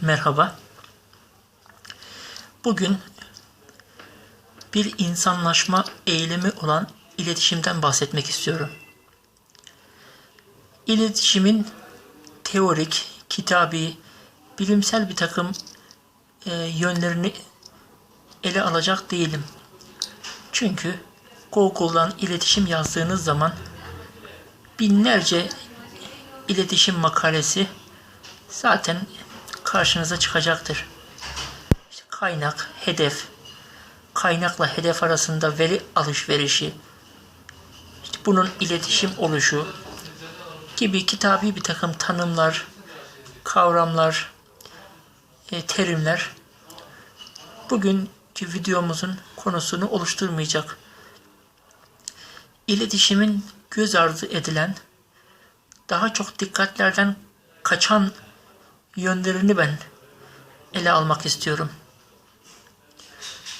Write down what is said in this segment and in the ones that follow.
Merhaba. Bugün bir insanlaşma eğilimi olan iletişimden bahsetmek istiyorum. İletişimin teorik, kitabi, bilimsel bir takım e, yönlerini ele alacak değilim. Çünkü Google'dan iletişim yazdığınız zaman binlerce iletişim makalesi zaten karşınıza çıkacaktır. İşte kaynak, hedef, kaynakla hedef arasında veri alışverişi, işte bunun iletişim oluşu gibi kitabi bir takım tanımlar, kavramlar, e, terimler bugünkü videomuzun konusunu oluşturmayacak. İletişimin göz ardı edilen, daha çok dikkatlerden kaçan yönlerini ben ele almak istiyorum.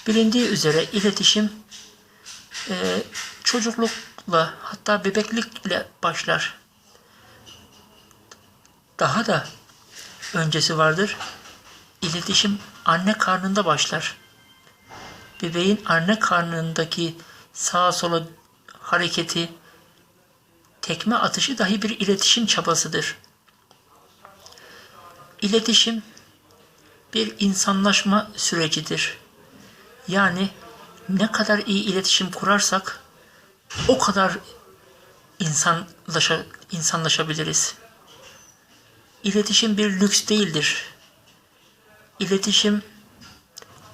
Bilindiği üzere iletişim e, çocuklukla hatta bebeklikle başlar. Daha da öncesi vardır. İletişim anne karnında başlar. Bebeğin anne karnındaki sağa sola hareketi, tekme atışı dahi bir iletişim çabasıdır. İletişim bir insanlaşma sürecidir. Yani ne kadar iyi iletişim kurarsak o kadar insanlaşa, insanlaşabiliriz. İletişim bir lüks değildir. İletişim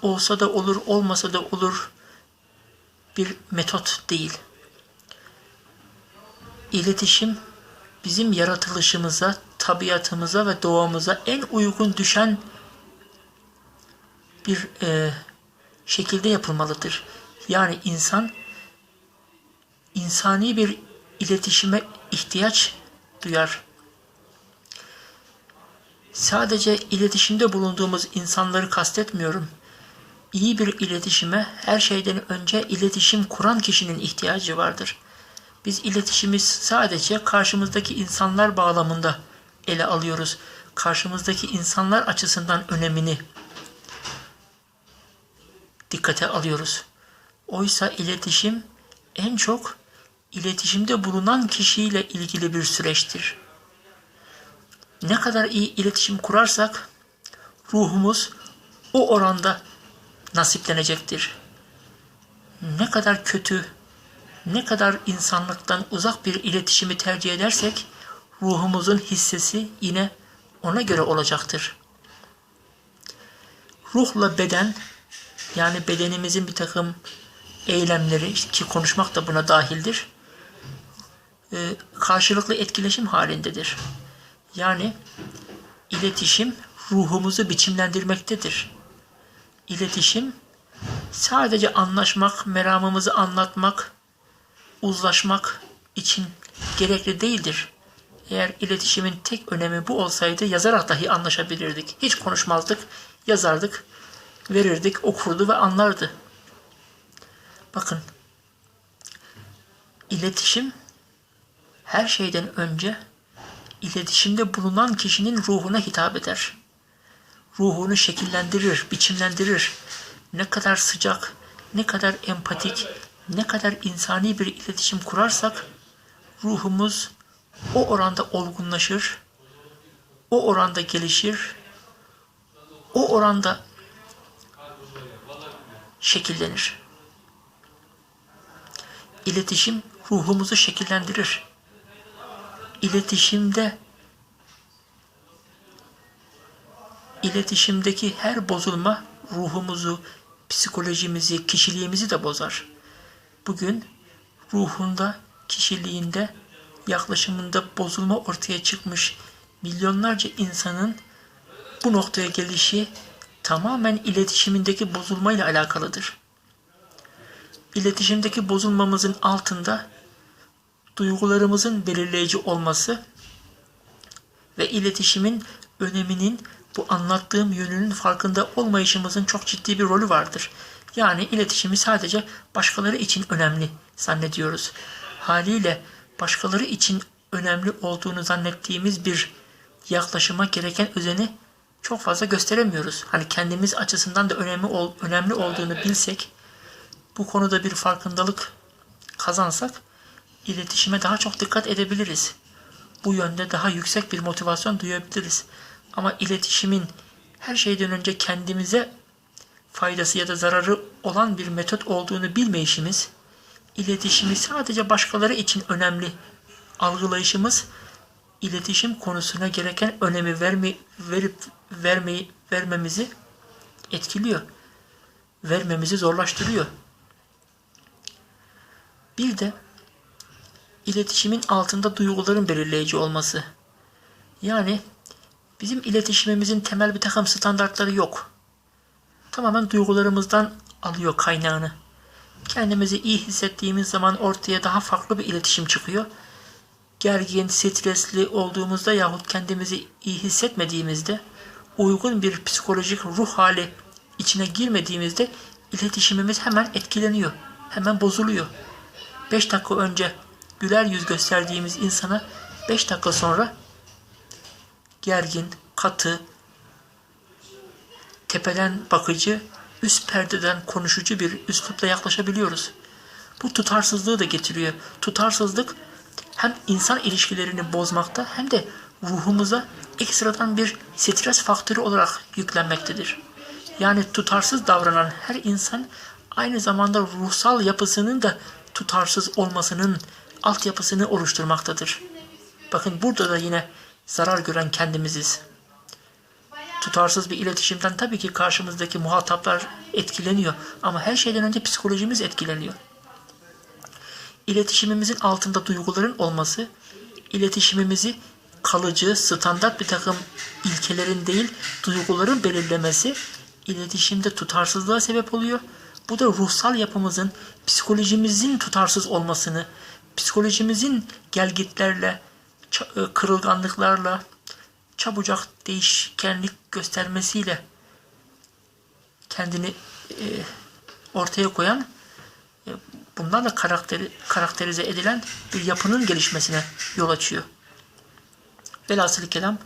olsa da olur, olmasa da olur bir metot değil. İletişim bizim yaratılışımıza, tabiatımıza ve doğamıza en uygun düşen bir e, şekilde yapılmalıdır. Yani insan insani bir iletişime ihtiyaç duyar. Sadece iletişimde bulunduğumuz insanları kastetmiyorum. İyi bir iletişime her şeyden önce iletişim kuran kişinin ihtiyacı vardır. Biz iletişimi sadece karşımızdaki insanlar bağlamında ele alıyoruz. Karşımızdaki insanlar açısından önemini dikkate alıyoruz. Oysa iletişim en çok iletişimde bulunan kişiyle ilgili bir süreçtir. Ne kadar iyi iletişim kurarsak ruhumuz o oranda nasiplenecektir. Ne kadar kötü, ne kadar insanlıktan uzak bir iletişimi tercih edersek ruhumuzun hissesi yine ona göre olacaktır. Ruhla beden yani bedenimizin bir takım eylemleri ki konuşmak da buna dahildir. E, karşılıklı etkileşim halindedir. Yani iletişim ruhumuzu biçimlendirmektedir. İletişim sadece anlaşmak, meramımızı anlatmak, uzlaşmak için gerekli değildir. Eğer iletişimin tek önemi bu olsaydı yazarak dahi anlaşabilirdik. Hiç konuşmazdık, yazardık, verirdik, okurdu ve anlardı. Bakın, iletişim her şeyden önce iletişimde bulunan kişinin ruhuna hitap eder. Ruhunu şekillendirir, biçimlendirir. Ne kadar sıcak, ne kadar empatik, ne kadar insani bir iletişim kurarsak ruhumuz o oranda olgunlaşır, o oranda gelişir, o oranda şekillenir. İletişim ruhumuzu şekillendirir. İletişimde iletişimdeki her bozulma ruhumuzu, psikolojimizi, kişiliğimizi de bozar. Bugün ruhunda, kişiliğinde, yaklaşımında bozulma ortaya çıkmış milyonlarca insanın bu noktaya gelişi tamamen iletişimindeki bozulmayla alakalıdır. İletişimdeki bozulmamızın altında duygularımızın belirleyici olması ve iletişimin öneminin bu anlattığım yönünün farkında olmayışımızın çok ciddi bir rolü vardır. Yani iletişimi sadece başkaları için önemli zannediyoruz. Haliyle başkaları için önemli olduğunu zannettiğimiz bir yaklaşıma gereken özeni çok fazla gösteremiyoruz. Hani kendimiz açısından da önemli ol, önemli olduğunu bilsek, bu konuda bir farkındalık kazansak iletişime daha çok dikkat edebiliriz. Bu yönde daha yüksek bir motivasyon duyabiliriz. Ama iletişimin her şeyden önce kendimize faydası ya da zararı olan bir metot olduğunu bilmeyişimiz, iletişimi sadece başkaları için önemli algılayışımız, iletişim konusuna gereken önemi verme, verip vermeyi vermemizi etkiliyor. Vermemizi zorlaştırıyor. Bir de iletişimin altında duyguların belirleyici olması. Yani bizim iletişimimizin temel bir takım standartları yok. Tamamen duygularımızdan alıyor kaynağını. Kendimizi iyi hissettiğimiz zaman ortaya daha farklı bir iletişim çıkıyor. Gergin, stresli olduğumuzda yahut kendimizi iyi hissetmediğimizde uygun bir psikolojik ruh hali içine girmediğimizde iletişimimiz hemen etkileniyor. Hemen bozuluyor. 5 dakika önce güler yüz gösterdiğimiz insana 5 dakika sonra gergin, katı, tepeden bakıcı, üst perdeden konuşucu bir üslupla yaklaşabiliyoruz. Bu tutarsızlığı da getiriyor. Tutarsızlık hem insan ilişkilerini bozmakta hem de ruhumuza ekstradan bir stres faktörü olarak yüklenmektedir. Yani tutarsız davranan her insan aynı zamanda ruhsal yapısının da tutarsız olmasının altyapısını oluşturmaktadır. Bakın burada da yine zarar gören kendimiziz. Tutarsız bir iletişimden tabii ki karşımızdaki muhataplar etkileniyor ama her şeyden önce psikolojimiz etkileniyor. İletişimimizin altında duyguların olması, iletişimimizi kalıcı, standart bir takım ilkelerin değil, duyguların belirlemesi iletişimde tutarsızlığa sebep oluyor. Bu da ruhsal yapımızın, psikolojimizin tutarsız olmasını, psikolojimizin gelgitlerle, e, kırılganlıklarla, çabucak değişkenlik göstermesiyle kendini e, ortaya koyan, e, bunlarla karakteri, karakterize edilen bir yapının gelişmesine yol açıyor. Velhasıl kelam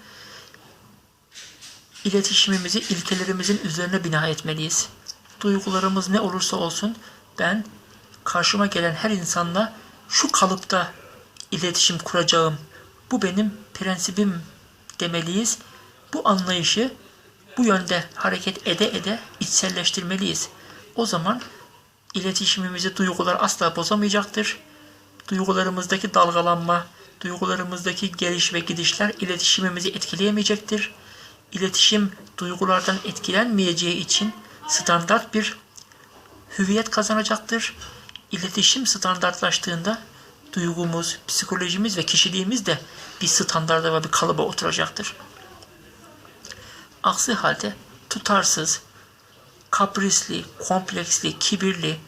iletişimimizi ilkelerimizin üzerine bina etmeliyiz. Duygularımız ne olursa olsun ben karşıma gelen her insanla şu kalıpta iletişim kuracağım. Bu benim prensibim demeliyiz. Bu anlayışı bu yönde hareket ede ede içselleştirmeliyiz. O zaman iletişimimizi duygular asla bozamayacaktır. Duygularımızdaki dalgalanma, duygularımızdaki geliş ve gidişler iletişimimizi etkileyemeyecektir. İletişim duygulardan etkilenmeyeceği için standart bir hüviyet kazanacaktır. İletişim standartlaştığında duygumuz, psikolojimiz ve kişiliğimiz de bir standarda ve bir kalıba oturacaktır. Aksi halde tutarsız, kaprisli, kompleksli, kibirli,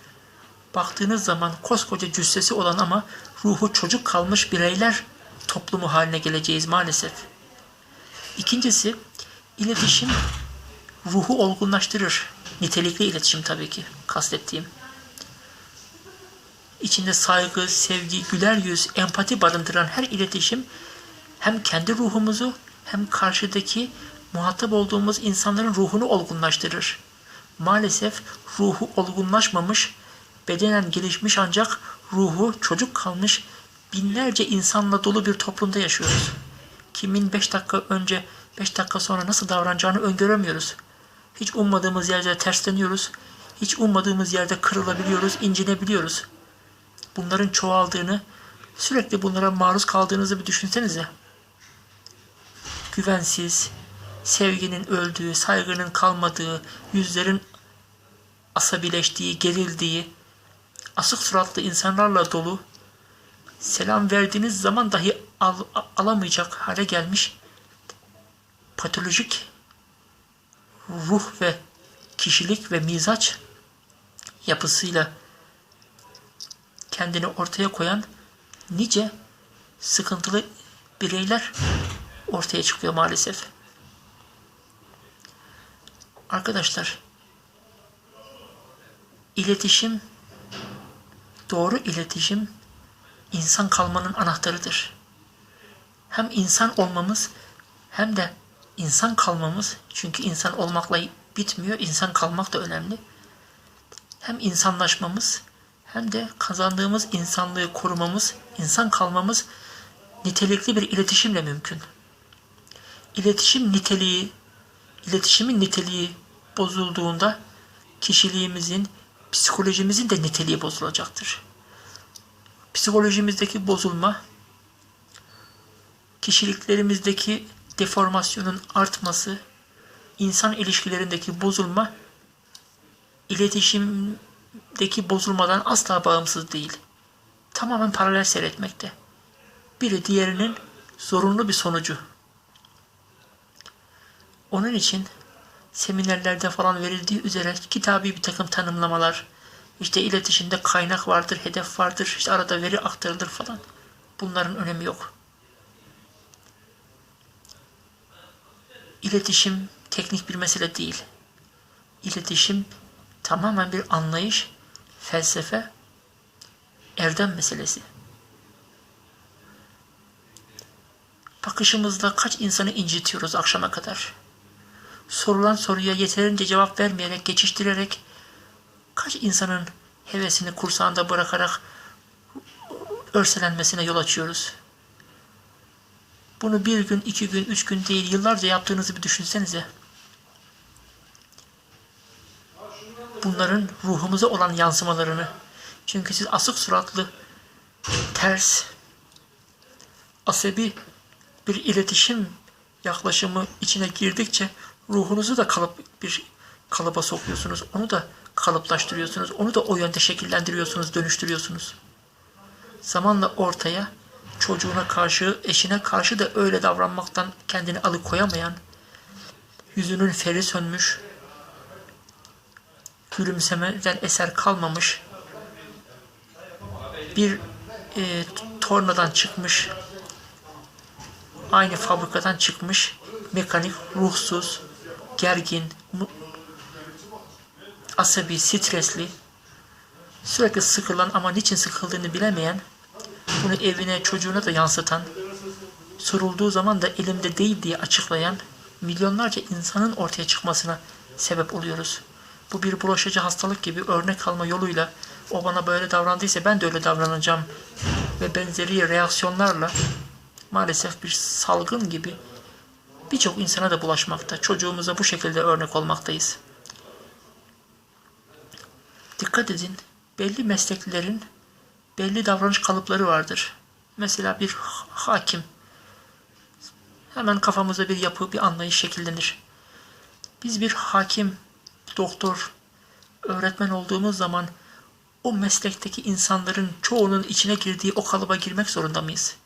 baktığınız zaman koskoca cüssesi olan ama ruhu çocuk kalmış bireyler toplumu haline geleceğiz maalesef. İkincisi, iletişim ruhu olgunlaştırır. Nitelikli iletişim tabii ki kastettiğim. İçinde saygı, sevgi, güler yüz, empati barındıran her iletişim hem kendi ruhumuzu hem karşıdaki muhatap olduğumuz insanların ruhunu olgunlaştırır. Maalesef ruhu olgunlaşmamış, bedenen gelişmiş ancak ruhu çocuk kalmış binlerce insanla dolu bir toplumda yaşıyoruz. Kimin 5 dakika önce 5 dakika sonra nasıl davranacağını öngöremiyoruz. Hiç ummadığımız yerde tersleniyoruz. Hiç ummadığımız yerde kırılabiliyoruz, incinebiliyoruz. Bunların çoğaldığını, sürekli bunlara maruz kaldığınızı bir düşünsenize. Güvensiz, sevginin öldüğü, saygının kalmadığı, yüzlerin asabileştiği, gerildiği, asık suratlı insanlarla dolu, selam verdiğiniz zaman dahi al, alamayacak hale gelmiş patolojik ruh ve kişilik ve mizaç yapısıyla kendini ortaya koyan nice sıkıntılı bireyler ortaya çıkıyor maalesef. Arkadaşlar iletişim doğru iletişim insan kalmanın anahtarıdır. Hem insan olmamız hem de insan kalmamız, çünkü insan olmakla bitmiyor, insan kalmak da önemli. Hem insanlaşmamız hem de kazandığımız insanlığı korumamız, insan kalmamız nitelikli bir iletişimle mümkün. İletişim niteliği, iletişimin niteliği bozulduğunda kişiliğimizin, psikolojimizin de niteliği bozulacaktır. Psikolojimizdeki bozulma, kişiliklerimizdeki deformasyonun artması, insan ilişkilerindeki bozulma, iletişimdeki bozulmadan asla bağımsız değil. Tamamen paralel seyretmekte. Biri diğerinin zorunlu bir sonucu. Onun için seminerlerde falan verildiği üzere kitabi bir takım tanımlamalar, işte iletişimde kaynak vardır, hedef vardır, işte arada veri aktarılır falan. Bunların önemi yok. İletişim teknik bir mesele değil. İletişim tamamen bir anlayış, felsefe, erdem meselesi. Bakışımızda kaç insanı incitiyoruz akşama kadar? Sorulan soruya yeterince cevap vermeyerek, geçiştirerek kaç insanın hevesini kursağında bırakarak örselenmesine yol açıyoruz? Bunu bir gün, iki gün, üç gün değil, yıllarca yaptığınızı bir düşünsenize. Bunların ruhumuza olan yansımalarını. Çünkü siz asık suratlı, ters, asabi bir iletişim yaklaşımı içine girdikçe ruhunuzu da kalıp bir kalıba sokuyorsunuz. Onu da kalıplaştırıyorsunuz. Onu da o yönde şekillendiriyorsunuz, dönüştürüyorsunuz. Zamanla ortaya çocuğuna karşı, eşine karşı da öyle davranmaktan kendini alıkoyamayan, yüzünün feri sönmüş, gülümsemeden eser kalmamış, bir e, tornadan çıkmış, aynı fabrikadan çıkmış, mekanik, ruhsuz, gergin, asabi, stresli, sürekli sıkılan ama niçin sıkıldığını bilemeyen, bunu evine, çocuğuna da yansıtan, sorulduğu zaman da elimde değil diye açıklayan milyonlarca insanın ortaya çıkmasına sebep oluyoruz. Bu bir bulaşıcı hastalık gibi örnek alma yoluyla o bana böyle davrandıysa ben de öyle davranacağım ve benzeri reaksiyonlarla maalesef bir salgın gibi birçok insana da bulaşmakta. Çocuğumuza bu şekilde örnek olmaktayız. Dikkat edin, belli mesleklerin belli davranış kalıpları vardır. Mesela bir hakim. Hemen kafamıza bir yapı, bir anlayış şekillenir. Biz bir hakim, doktor, öğretmen olduğumuz zaman o meslekteki insanların çoğunun içine girdiği o kalıba girmek zorunda mıyız?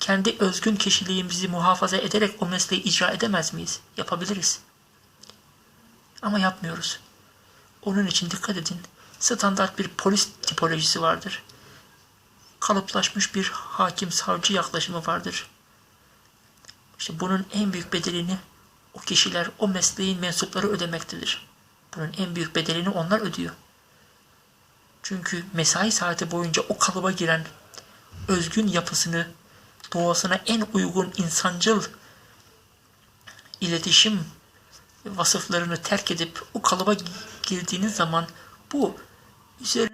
Kendi özgün kişiliğimizi muhafaza ederek o mesleği icra edemez miyiz? Yapabiliriz. Ama yapmıyoruz. Onun için dikkat edin. Standart bir polis tipolojisi vardır kalıplaşmış bir hakim savcı yaklaşımı vardır. İşte bunun en büyük bedelini o kişiler, o mesleğin mensupları ödemektedir. Bunun en büyük bedelini onlar ödüyor. Çünkü mesai saati boyunca o kalıba giren özgün yapısını, doğasına en uygun insancıl iletişim vasıflarını terk edip o kalıba girdiğiniz zaman bu üzerine